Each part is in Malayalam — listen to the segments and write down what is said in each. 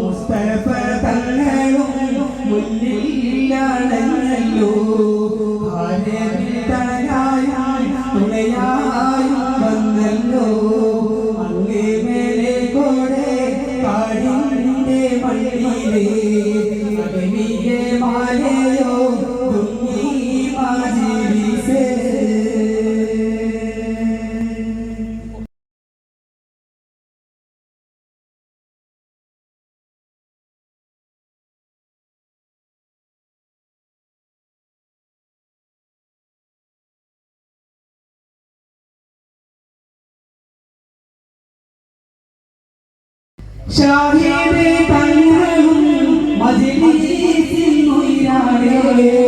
മുസ്തഫ തങ്ങളും മുന്നിലാണെന്നല്ലോ തണലായും തുണയായും വന്നല്ലോ. അങ്ങേ മേലെ കോടെ കാടിന്റെ ഷാഹിദ് തങ്ങളും മജ്ലിസിൽ ഉയരാതെ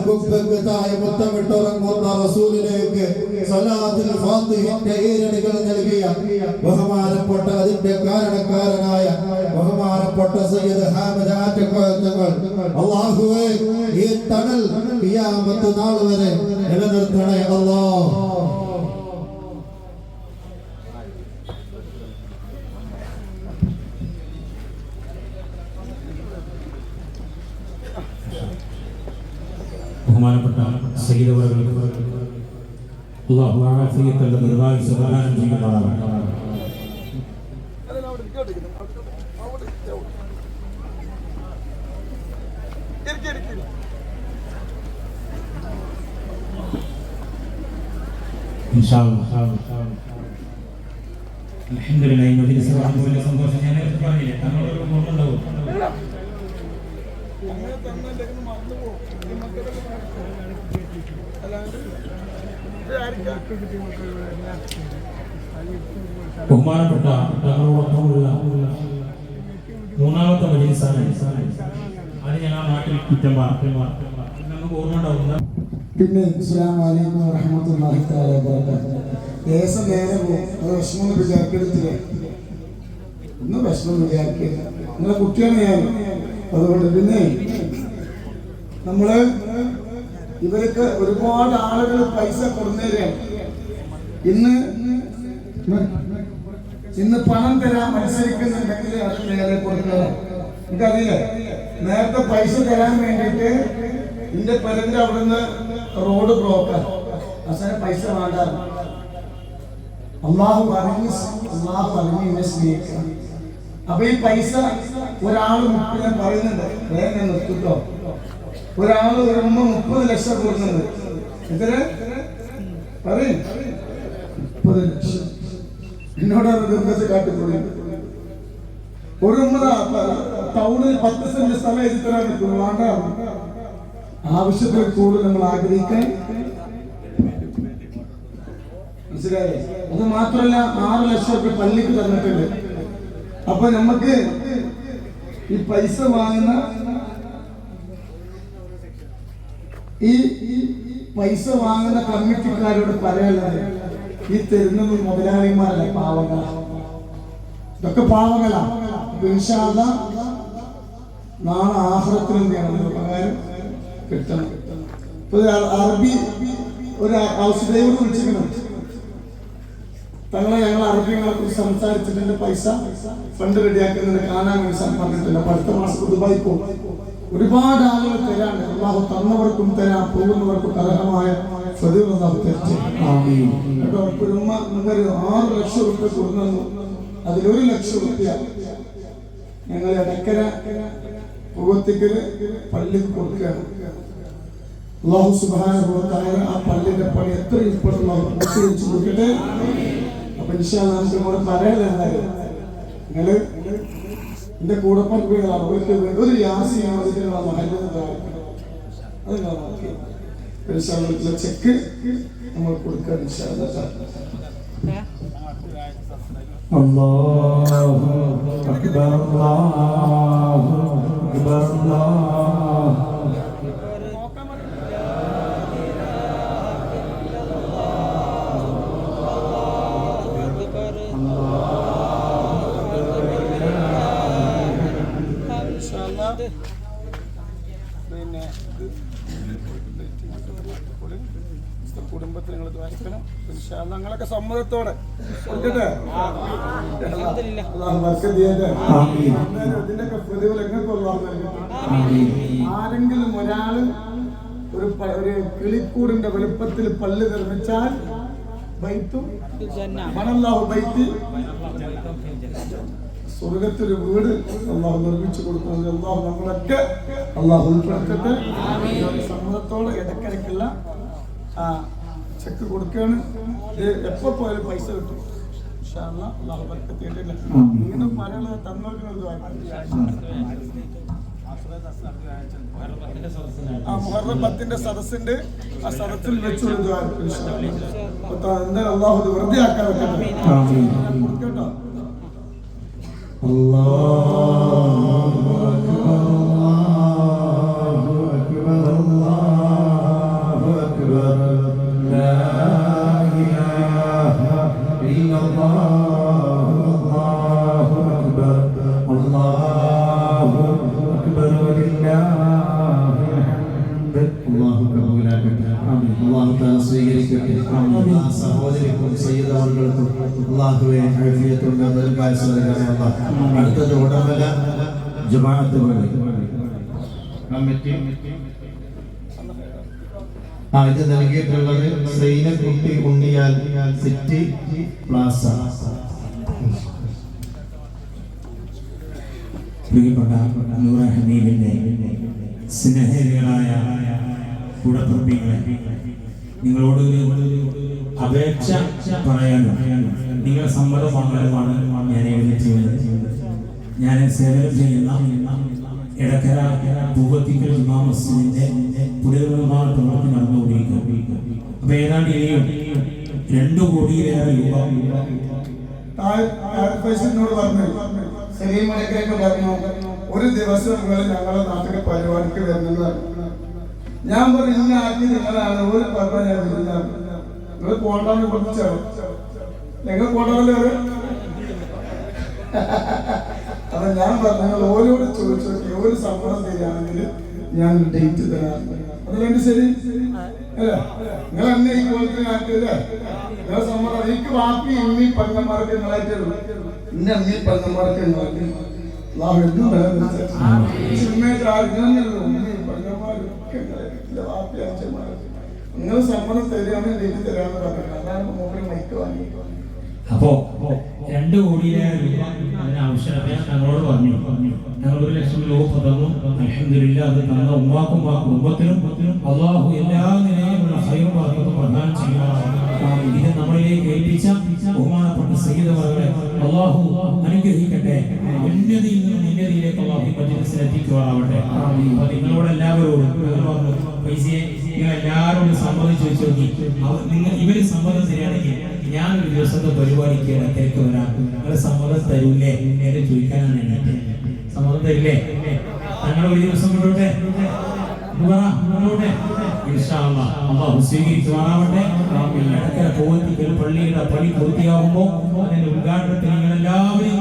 കുബ്ബത്തായ മുത്തമിട്ടുറങ്ങുന്ന റസൂലിലേക്ക് സലാത്തിൽ ഫാത്തിഹിന്റെ ഈരടികൾ നൽകിയ ബഹുമാനപ്പെട്ട അതിന്റെ കാരണക്കാരനായ ബഹുമാനപ്പെട്ട സയ്യിദ് ഹാമിദ് ആറ്റക്കോയത്തങ്ങൾ അള്ളാഹുവേ ഈ തണൽ നാൾ വരെ നിലനിർത്തണേ അല്ലാഹ്. ബഹുമാനപ്പെട്ട സൈതവർക്ക് അള്ളാഹു ആഫിയത്തുള്ള നിർവാഹി സമാധാനം ചെയ്യുമാറാകട്ടെ ഇൻഷാ അല്ലാഹ്. അൽഹംദുലില്ലാഹ് ഈ മജ്ലിസ് കാണുമ്പോൾ വലിയ സന്തോഷം ഞാൻ നേരത്തെ പറഞ്ഞില്ലേ തങ്ങളൊരു ഓർമ്മയുണ്ടാവും ബഹുമാനപ്പെട്ട തങ്ങളോടൊപ്പമുള്ള മൂന്നാമത്തെ മജീസാണ് അത് ഞാൻ ആ നാട്ടിൽ കുറ്റം നമുക്ക് ഓർമ്മ ഉണ്ടാവുന്ന പിന്നെ അസ്സലാം വലൈക്കും വറഹ്മത്തുള്ളാഹി തആല വബറകാതുഹു. ദേശം നേരെ പോകും അത് വിഷമം വിചാരിക്കരുത്തില്ല ഒന്നും വിഷമം വിചാരിക്കില്ല നിങ്ങളെ കുട്ടിയാണ് ഞാൻ. അതുകൊണ്ട് പിന്നെ നമ്മൾ ഇവർക്ക് ഒരുപാട് ആളുകൾ പൈസ കൊടുന്നേരാണ് ഇന്ന് ഇന്ന് പണം തരാൻ മത്സരിക്കുന്നുണ്ടെങ്കിൽ അത് നേരെ കൊടുക്കണം എനിക്കറിയില്ല നേരത്തെ പൈസ തരാൻ വേണ്ടിയിട്ട് എന്റെ പെരന്റെ അവിടുന്ന് റോഡ് ബ്ലോക്കാണ് അവസാനം പൈസ വേണ്ട അള്ളാഹു പറഞ്ഞു അള്ളാഹു പറഞ്ഞു എന്നെ സ്നേഹിക്കണം. അപ്പൊ ഈ പൈസ ഒരാൾ ഞാൻ പറയുന്നുണ്ട്. വേഗം നിർത്തിട്ടോ? ഒരാൾ വരുമ്പോ മുപ്പത് ലക്ഷം കൊടുക്കുന്നുണ്ട് എത്ര? പറയും. മുപ്പത് ലക്ഷം. എന്നോട് ദുർഗത്തെ കാട്ടിപ്പോയി ഒരു ടൗണിൽ പത്ത് സെന്റ് സ്ഥലം എത്തിത്തരാൻ തരാൻ പറ്റുള്ളൂ ആവശ്യത്തിൽ കൂടുതൽ നമ്മൾ ആഗ്രഹിക്കാൻ മനസ്സിലായോ? അത് മാത്രമല്ല ആറ് ലക്ഷം ഒക്കെ പള്ളിക്ക് തന്നിട്ടുണ്ട്. അപ്പൊ നമുക്ക് ഈ പൈസ വാങ്ങുന്ന ഈ പൈസ വാങ്ങുന്ന കമ്മിറ്റിക്കാരോട് പറയാനുള്ളത് ഈ തരുന്നത് മുതലാളിമാരല്ല പാവങ്ങളാ. ഇതൊക്കെ പാവങ്ങളാ. അപ്പൊ ഇൻഷാ അല്ലാ നാളെ ആഹ്റത്തിൽ എന്ത് ഉപകാരം കിട്ടണം. ഇപ്പൊ ഒരു ഹൗസ് അറബി ഔഷധയോട് വിളിച്ചിരിക്കണം തങ്ങളെ ഞങ്ങൾ അറബികളെ കുറിച്ച് സംസാരിച്ചിട്ടുണ്ട്. പൈസ ഫണ്ട് റെഡിയാക്കുന്നത് കാണാൻ വേണ്ടി സം- അടുത്ത മാസം ദുബായി പോകും ഒരുപാട് ആളുകൾ തരാണ്ട് അള്ളാഹു തന്നവർക്കും തരാം പോകുന്നവർക്കും തരട്ടെ. കേട്ടോ ഒരു ഉമ്മ നിങ്ങൊരു ആറ് ലക്ഷം റുപ്യ കൊടുക്കുന്നു. അതിലൊരു ലക്ഷം റുപ്യ ഞങ്ങൾ ഇടക്കര പൂവത്തിക്കൽ പള്ളിക്ക് കൊടുക്കുകയാണ്. അള്ളാഹു സുബാന ആ പള്ളിന്റെ പണി എത്ര ഇപ്പോഴും അവർ പൂർത്തീകരിച്ചു കൊടുക്കട്ടെ. അപ്പൊ ഇൻഷാ അല്ലാ നമുക്ക് ഇവിടെ പറയാനുണ്ടായിരുന്നു നിങ്ങള് എന്റെ കൂടെ പങ്കുകളാണ് അവർക്ക് ഒരു യാസി അതിനുള്ള മഹല്ലുന്നതാണ് അത് നിങ്ങൾ നോക്കി ഇൻഷാ അല്ലാ ഇതിലെ ചെക്ക് നമ്മൾ കൊടുക്കാൻ ഇൻഷാ അല്ലാ. الله أكبر الله أكبر الله ഇത് കുടുംബത്തിൽ നിങ്ങൾ ദ്വാരിക്കണം ഞങ്ങളൊക്കെ സമ്മതത്തോടെ. ഇതിന്റെയൊക്കെ പ്രതിഫലം നിങ്ങൾക്ക്. ആരെങ്കിലും ഒരാൾ ഒരു ഒരു കിളിക്കൂടിന്റെ വലുപ്പത്തിൽ പല്ല് നിർമ്മിച്ചാൽ ബൈത്തും മണല്ലാഹു ബൈത്തി. സ്വർഗത്തിൽ വീട് അള്ളാഹു നിർമ്മിച്ചു കൊടുക്കുന്നത് അള്ളാഹു നമ്മളൊക്കെ അള്ളാഹു ഉൾപ്പെടുത്തട്ടെ. സമ്മതത്തോടെ ഇടക്കിടക്കുള്ള ആ. ചെക്ക് കൊടുക്കുകയാണ് ഇത് എപ്പോ പോയാലും പൈസ കിട്ടും. ഇങ്ങനെ പറയാനുള്ളത് തന്നോർക്കുന്നത് ആ മുഹറം പത്തിന്റെ സദസ്സിന്റെ ആ സദസ്സിൽ വെച്ച് എന്തായാലും അള്ളാഹു ഇത് വെറുതെ ആക്കാൻ വെക്കട്ടെ. ആമീൻ. അള്ളാഹുവെ ആഫിയത്തുണ്ട് ദീർഘായുസ്സ് നൽകണേ അല്ലാഹ് അടുത്തത് ഉടമല ജമാഅത്ത് കമ്മിറ്റി. ആ ഇത് നൽകിയിട്ടുള്ളത് സൈനക്കുട്ടി ഉണ്ണിയാൽ സിറ്റി പ്ലാസ. പ്രിയപ്പെട്ട നൂറ സ്നേഹികളായ കൂടപ്പുറപ്പികളെ. നിങ്ങളോട് ഒരു അപേക്ഷ പറയാനും നിങ്ങളുടെ സമ്മതം പങ്കാളിമാണ് ഞാൻ എഴുതി ചെയ്യുന്നത്. ഞാൻ സേവനം ചെയ്യുന്ന ഇടക്കര ഭൂപത്തിക്കൽ ജുമാ മസ്ജിദിന്റെ പുനർനിർമ്മാണ പ്രവർത്തി നടന്നുകൊണ്ടിരിക്കും അപ്പൊ ഏതാണ്ട് ഇനിയും രണ്ടു കോടിയിലേറെ രൂപ ഒരു ദിവസം ഞങ്ങളുടെ നാട്ടിലെ പരിപാടിക്ക് വരുന്നത് ഞാൻ പറഞ്ഞു ഇന്ന ആക്കി നിങ്ങളാണ് ഒരു പറഞ്ഞ ഞാൻ വിളിക്കാം. നിങ്ങൾ പോണ്ടാന്ന് കുറച്ചാണ് നിങ്ങൾ പോണ്ടല്ലോ അപ്പൊ ഞാൻ പറഞ്ഞു നിങ്ങൾ ഓരോട് ചോദിച്ചു ഒരു സമ്മതം തരികയാണെങ്കിൽ ഞാൻ ഡേറ്റ് തരാം. അതിലെന്ത് ശരി? അല്ല? നിങ്ങൾ എന്നെ ഈ കോലത്തിൽ ആക്കിയല്ലേ നിങ്ങളെ സമ്മതം എനിക്ക് ബാക്കി ഉമ്മി പങ്കന്മാർക്ക് നിങ്ങളായിട്ടുള്ളൂ എന്റെ അമ്മി പങ്കന്മാർക്ക് നിങ്ങളായിട്ട് അള്ളാഹു എന്നും നിങ്ങൾ സമ്മതം തരികയാണെങ്കിൽ എഴുതി തരാമെന്ന് പറഞ്ഞു അതാണ് മൈക്ക് വാങ്ങിയിട്ട് അപ്പോ രണ്ട് കോടിയിലേറെ രൂപ ഞങ്ങളോട് പറഞ്ഞു. ഞങ്ങൾ ഒരു ലക്ഷം രൂപ തന്നു അലഹമില്ല അത് തന്ന ഉമ്മാക്കും ഉമ്മത്തിനും അള്ളാഹു എല്ലാ നിലയിലുള്ള ഹൈറും വർക്കത്തും പ്രധാനം ചെയ്യുമാറാണ് ഇത് നമ്മളിലേക്ക് ഏൽപ്പിച്ച ബഹുമാനപ്പെട്ട സഹിതവകളെ അള്ളാഹു അനുഗ്രഹിക്കട്ടെ. ഉന്നതിയിൽ നിന്നും ഉന്നതിയിലേക്ക് അള്ളാഹു ഈ മജ്ലിസിനെ എത്തിക്കുവാറാവട്ടെ നിങ്ങളോട് എല്ലാവരോടും പൈസയെ നിങ്ങൾ എല്ലാവരോടും സമ്മതിച്ചു വെച്ച് നോക്കി. നിങ്ങൾ ഇവർ സമ്മതം തരികയാണെങ്കിൽ ഞാൻ ഒരു ദിവസത്തെ പരിപാടിക്ക് ഇടയ്ക്ക് വരാം. നിങ്ങൾ സമ്മതം തരൂലേ നേരെ ചോദിക്കാനാണ് എന്നെ സമ്മതം തരില്ലേ? ഞങ്ങൾ ഒരു ദിവസം വിടോട്ടെ സ്വീകരിക്കുമാറാവട്ടെ ഇടയ്ക്കര പോകത്തിക്കൽ പള്ളിയുടെ പണി പൂർത്തിയാകുമ്പോൾ അതിന്റെ ഉദ്ഘാടനത്തിന് നിങ്ങൾ എല്ലാവരെയും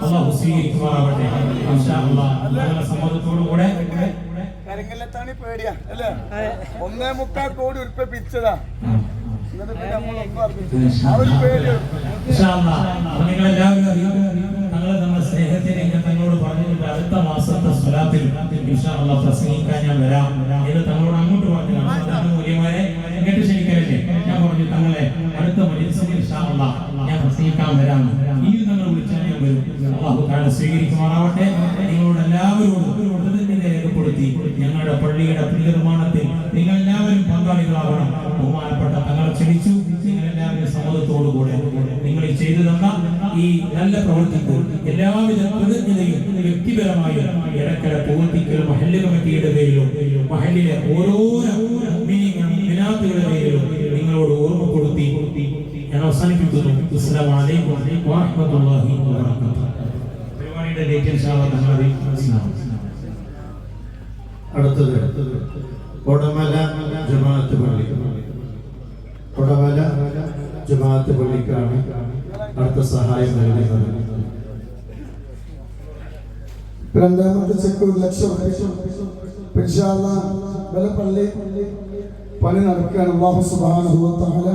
അള്ളാഹു സ്വീകരിക്കുമാറാവട്ടെ ഇൻഷാ അല്ലാഹ്. നിങ്ങളുടെ സമ്മതത്തോടു കൂടെ. കരിങ്കല്ലത്താണ് പേടിയാ അല്ലേ? ഒന്നേ മുക്കാൽ കോടി ഉറുപ്പ പിച്ചതാ. എന്നിട്ട് പിന്നെ നമ്മുടെ സ്നേഹത്തിലേക്ക് തങ്ങളോട് പറഞ്ഞിട്ടുണ്ട്. അടുത്ത മാസത്തെ സ്വലാത്തിൽ ഇൻഷാള്ള പ്രസംഗിക്കാൻ ഞാൻ വരാം എന്ന് തങ്ങളോട് അങ്ങോട്ട് പറഞ്ഞു മൂല്യമാരെ കേട്ട് ക്ഷണിക്കലല്ലേ? ഞാൻ പറഞ്ഞു തങ്ങളെ അടുത്ത മജിൽസിൽ ഇൻഷാള്ള ഞാൻ പ്രസംഗിക്കാൻ വരാം. ഈ തങ്ങൾ വിളിച്ചാൽ ഞാൻ വരും. അള്ളാഹു സ്വീകരിക്കുമാറാവട്ടെ. നിങ്ങളോട് എല്ലാവരോടും രേഖപ്പെടുത്തി ഞങ്ങളുടെ പള്ളിയുടെ പുനർനിർമ്മാണത്തിൽ നിങ്ങൾ എല്ലാവരും പങ്കാളികളാവണം ബഹുമാനപ്പെട്ട തങ്ങളെ ക്ഷണിച്ചു. നിങ്ങൾ എല്ലാവരും സമ്മതത്തോടു കൂടെ നിങ്ങൾ ചെയ്തു തന്ന ഈ നല്ല പ്രവൃത്തിക്ക് എല്ലാവിധ പ്രതിജ്ഞതയും വ്യക്തിപരമായ ഇടക്കര പ്രവർത്തിക്കൽ മഹല്ല് കമ്മിറ്റിയുടെ പേരിലും മഹല്ലിലെ ഓരോരോ മിനാത്തുകളുടെ പേരിലും നിങ്ങളോട് ഓർമ്മപ്പെടുത്തി ഞാൻ അവസാനിപ്പിക്കുന്നു. വബറകാതുഹു. പരിപാടിയുടെ ഡേറ്റ് അടുത്തത് കൊടമല ജമാഅത്ത് പള്ളി. കൊടമല ജമാഅത്ത് പള്ളിക്കാണ് അടുത്ത സഹായം നൽകുന്നത്. രണ്ടാമത്തെ ചെക്ക് ഒരു ലക്ഷം. പിൻഷാല്ല പള്ളി പണി നടക്കുകയാണ് അള്ളാഹു തആല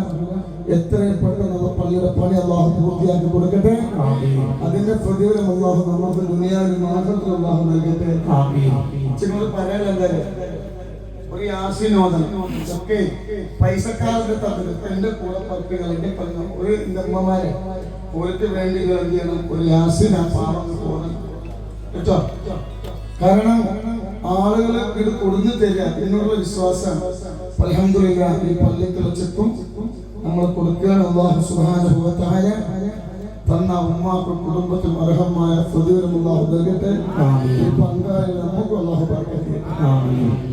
എത്രയും പെട്ടെന്ന് ആ പള്ളിയുടെ പണി അള്ളാഹു പൂർത്തിയാക്കി കൊടുക്കട്ടെ. അതിന്റെ പ്രതിഫലം അള്ളാഹു നമുക്ക് ദുനിയാവിൽ മാർഗത്തിൽ അള്ളാഹു നൽകട്ടെ. ചിലർ പറയാനെന്താ ഒരു യാസിനോദനം ഒക്കെ പൈസക്കാരുടെ തമ്മിൽ എന്റെ കൂടെ പപ്പികൾ എന്റെ പെങ്ങൾ ഒരു പോലത്തെ ഓർക്ക് വേണ്ടി എന്ത് ഒരു യാസിന പാടം പോകണം കേട്ടോ? കാരണം ആളുകൾ ഇത് കൊടുന്നു തരിക എന്നുള്ള വിശ്വാസം അൽഹംദുലില്ലാ ഈ പള്ളി തിളച്ചിട്ടും നമ്മൾ കൊടുക്കുകയാണ്. അള്ളാഹു വ തന്ന ഉമ്മാക്കും കുടുംബത്തിനും അർഹമായ പ്രതികരമുള്ള അള്ളാഹു നൽകട്ടെ. പങ്കാളി നമുക്ക് അള്ളാഹു പറക്കട്ടെ